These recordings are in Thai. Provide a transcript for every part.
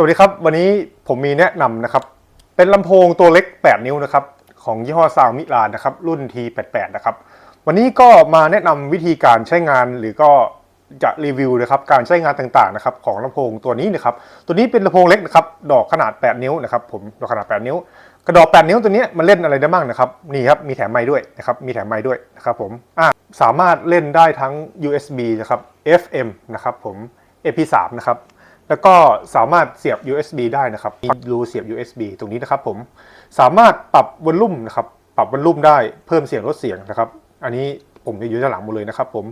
สวัสดีครับ วันนี้ผมมีแนะนำนะครับ เป็นลำโพงตัวเล็ก 8 นิ้วนะครับ ของยี่ห้อซาวมิลานนะครับ รุ่น T88 นะครับ วันนี้ก็มาแนะนำวิธีการใช้งานหรือก็จะรีวิวนะครับการใช้งานต่างๆนะครับของลำโพงตัวนี้นะครับ ตัวนี้เป็นลำโพงเล็กนะครับ ดอกขนาด 8 นิ้วนะครับ ผมดอกขนาด 8 นิ้ว กระดอก 8 นิ้วตัวนี้มันเล่นอะไรได้บ้างนะครับนี่ครับมีแถมไม้ด้วยนะครับมีแถมไม้ด้วยนะครับผมอะสามารถเล่นได้ทั้ง USB นะครับ FM นะครับผม MP3 นะครับ แล้วก็สามารถเสียบ USB ได้นะครับมีรูเสียบ USB ตรงนี้นะครับผม สามารถปรับวอลลุ่มนะครับ ปรับวอลลุ่มได้ เพิ่มเสียงลดเสียงนะครับ อันนี้ผมจะอยู่ด้านหลังหมดเลยนะครับ ผม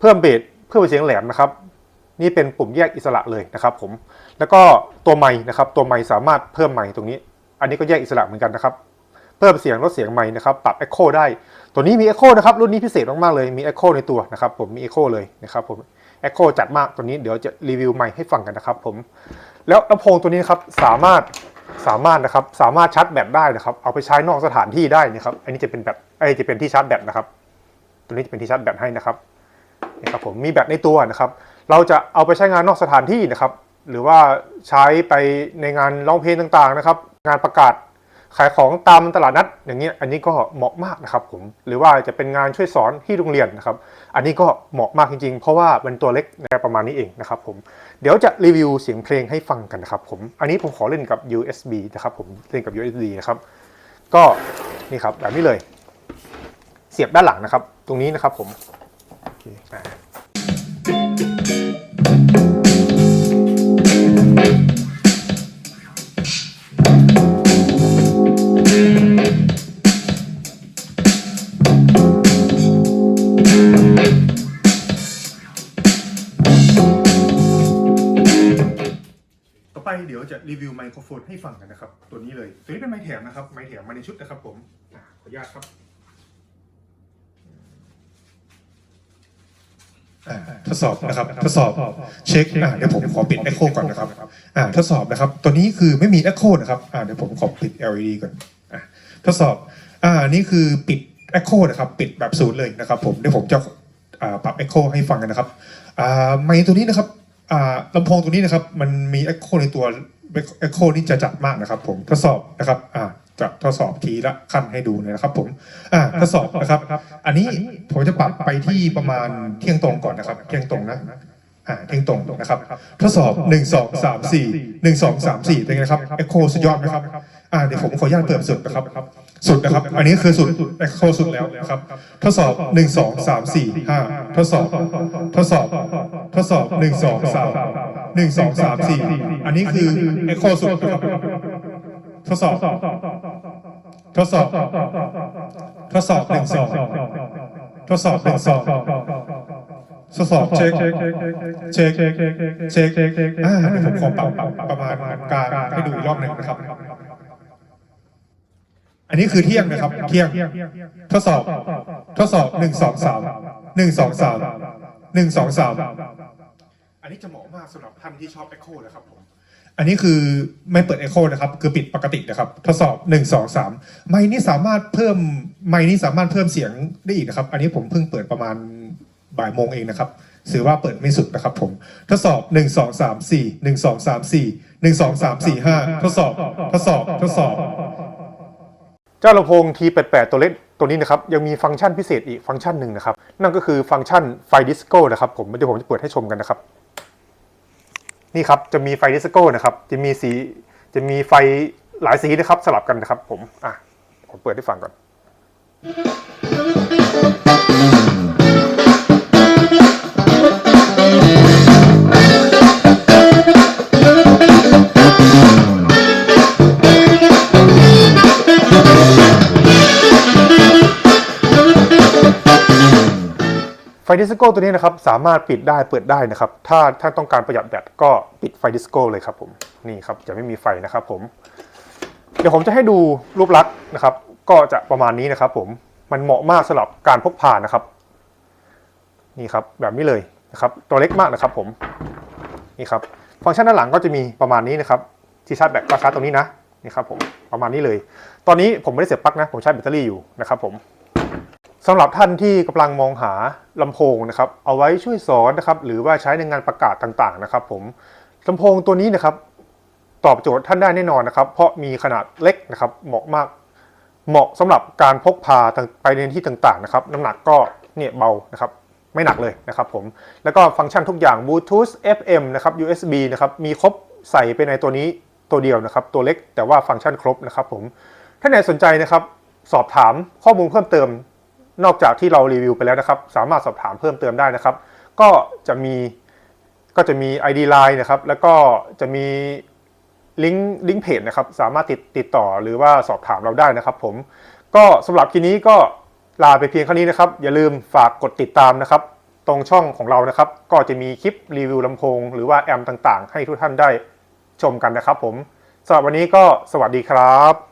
เพิ่มเบสเพิ่มเสียงแหลมนะครับ นี่เป็นปุ่มแยกอิสระเลยนะครับผม แล้วก็ตัวไมค์นะครับ ตัวไมค์สามารถเพิ่มไมค์ตรงนี้ อันนี้ก็แยกอิสระเหมือนกันนะครับ เพิ่มเสียงลดเสียงไมค์นะครับ ปรับ Echo ได้ ตัวนี้มี Echo นะครับ รุ่นนี้พิเศษมากๆเลย มี Echo ในตัวนะครับ ผม มี Echo เลยนะครับผม Echo จัดมากตัวนี้เดี๋ยวจะรีวิวไมค์ให้ฟังกันนะครับผม แล้วลำโพงตัวนี้ครับสามารถสามารถนะครับสามารถชาร์จแบตได้นะครับ เอาไปใช้นอกสถานที่ได้นะครับ อันนี้จะเป็นแบตไอ้จะเป็นที่ชาร์จแบตนะครับ ตัวนี้จะเป็นที่ชาร์จแบตให้นะครับนะครับผมมีแบตในตัวนะครับ เราจะเอาไปใช้งานนอกสถานที่นะครับ หรือว่าใช้ไปในงานร้องเพลงต่างๆนะครับ งานประกาศ ขายของตามตลาดนัด อย่างเงี้ยอันนี้ก็เหมาะมากนะครับผมหรือว่าจะเป็นงานช่วยสอนที่โรงเรียนนะครับ อันนี้ก็เหมาะมากจริงๆ เพราะว่าเป็นตัวเล็กในประมาณนี้เองนะครับผมเดี๋ยวจะรีวิวเสียงเพลงให้ฟังกันนะครับผมอันนี้ผมขอเล่นกับ USB นะครับผมเล่นกับ USB นะครับก็นี่ครับแบบนี้เลย เสียบด้านหลังนะครับ ตรงนี้นะครับผม อไปเดี๋ยวจะรีวิวไมโครโฟนให้ฟังกันนะครับ ตัวนี้เลย ตัวนี้เป็นไม้แถมนะครับ ไม้แถมมาในชุดนะครับ ผมอ่าขออนุญาตครับอ่าทดสอบนะครับทดสอบเช็คอ่าเดี๋ยวผมขอปิด Echo ก่อนนะครับอ่าทดสอบนะครับ ตัวนี้คือไม่มี Echo นะครับอ่าเดี๋ยวผมขอปิด LED ก่อนอ่าทดสอบอ่านี่คือปิด Echo นะครับ ปิดแบบศูนย์เลยนะครับ ผมเดี๋ยวผมจะอ่าปรับ Echo ให้ฟังกันนะครับอ่าไมค์ตัวนี้นะครับอ่า ลำโพงตัวนี้นะครับมันมี Echo ในตัว Echo นี่จะจัดมากนะครับ ผมทดสอบนะครับอ่าจะทดสอบทีละขั้นให้ดูเลยนะครับ ผมอ่าทดสอบนะครับ อันนี้ผมจะปรับไปที่ประมาณเที่ยงตรงก่อนนะครับ เที่ยงตรงนะอ่าเที่ยงตรงนะครับ ทดสอบ1 2 3 4 1 2 3 4เป็นไงครับเอ็กโคสุดยอดไหมครับอ่าเดี๋ยวผมขออนุญาตเปิดสุดนะครับ สุดนะครับ อันนี้คือสุดเอ็กโคสุดแล้วนะครับ ทดสอบ1 2 3 4 5ทดสอบ ทดสอบ ทดสอบ1 2 3 1 2 3 4อันนี้คือเอ็กโคสุดนะครับทดสอบ ทดสอบ ทดสอบหนึ่งสองทดสอบหนึ่งสองทดสอบเช็คเช็คเช็คอ่าเดี๋ยวผมขอปรับประมาณกลางให้ดูอีกรอบหนึ่งนะครับ อันนี้คือเที่ยงนะครับ เที่ยง ทดสอบ ทดสอบหนึ่งสองสามหนึ่งสองสามหนึ่งสองสามอันนี้จะเหมาะมากสำหรับท่านที่ชอบ Echo นะครับผม อันนี้คือไม่เปิด Echo นะครับ คือปิดปกตินะครับ ทดสอบ1 2 3ไมค์นี่สามารถเพิ่มไมค์นี่สามารถเพิ่มเสียงได้อีกนะครับ อันนี้ผมเพิ่งเปิดประมาณบ่ายโมงเองนะครับถือว่าเปิดไม่สุดนะครับผม ทดสอบ 1 2 3 4 1 2 3 4 1 2 3 4 5 ทดสอบ ทดสอบ ทดสอบ เจ้าลำโพง T88 ตัวเล็กตัวนี้นะครับยังมีฟังก์ชันพิเศษอีกฟังก์ชันหนึ่งนะครับ นั่นก็คือฟังก์ชันไฟดิสโก้นะครับผมเดี๋ยวผมจะเปิดให้ชมกันนะครับ นี่ครับจะมีไฟดิสโก้นะครับจะมีสีจะมีไฟหลายสีนะครับสลับกันนะครับผมอะผมเปิดให้ฟังก่อน ไฟดิสโก้ตัวนี้นะครับสามารถปิดได้เปิดได้นะครับ ถ้าถ้าต้องการประหยัดแบตก็ปิดไฟดิสโก้เลยครับผมนี่ครับจะไม่มีไฟนะครับผม เดี๋ยวผมจะให้ดูรูปลักษณ์นะครับ ก็จะประมาณนี้นะครับ ผมมันเหมาะมากสำหรับการพกพานะครับ นี่ครับแบบนี้เลยนะครับ ตัวเล็กมากนะครับ ผมนี่ครับฟังก์ชันด้านหลังก็จะมีประมาณนี้นะครับที่ชาร์จแบตก็ชาร์จตรงนี้นะนี่ครับผมประมาณนี้เลย ตอนนี้ผมไม่ได้เสียบปลั๊กนะผมใช้แบตเตอรี่อยู่นะครับผม สำหรับท่านที่กำลังมองหาลำโพงนะครับเอาไว้ช่วยสอนนะครับหรือว่าใช้ในงานประกาศต่างๆนะครับ ผมลำโพงตัวนี้นะครับตอบโจทย์ท่านได้แน่นอนนะครับ เพราะมีขนาดเล็กนะครับเหมาะมาก เหมาะสำหรับการพกพาไปในที่ต่างๆนะครับน้ำหนักก็เนี่ยเบานะครับไม่หนักเลยนะครับผมแล้วก็ฟังก์ชันทุกอย่าง Bluetooth FM นะครับ USB นะครับมีครบใส่ไปในตัวนี้ตัวเดียวนะครับ ตัวเล็กแต่ว่าฟังก์ชันครบนะครับผมถ้าไหนสนใจนะครับ สอบถามข้อมูลเพิ่มเติม นอกจากที่เรารีวิวไปแล้วนะครับ สามารถสอบถามเพิ่มเติมได้นะครับ ก็จะมีก็จะมี ID Line นะครับ แล้วก็จะมีลิงก์ลิงก์เพจนะครับ สามารถติดติดต่อหรือว่าสอบถามเราได้นะครับ ผม ก็สำหรับคลิปนี้ก็ลาไปเพียงเท่านี้นะครับ อย่าลืมฝากกดติดตามนะครับ ตรงช่องของเรานะครับ ก็จะมีคลิปรีวิวลำโพง หรือว่าแอมต่างๆ ให้ทุกท่านได้ชมกันนะครับ ผมสำหรับวันนี้ก็สวัสดีครับ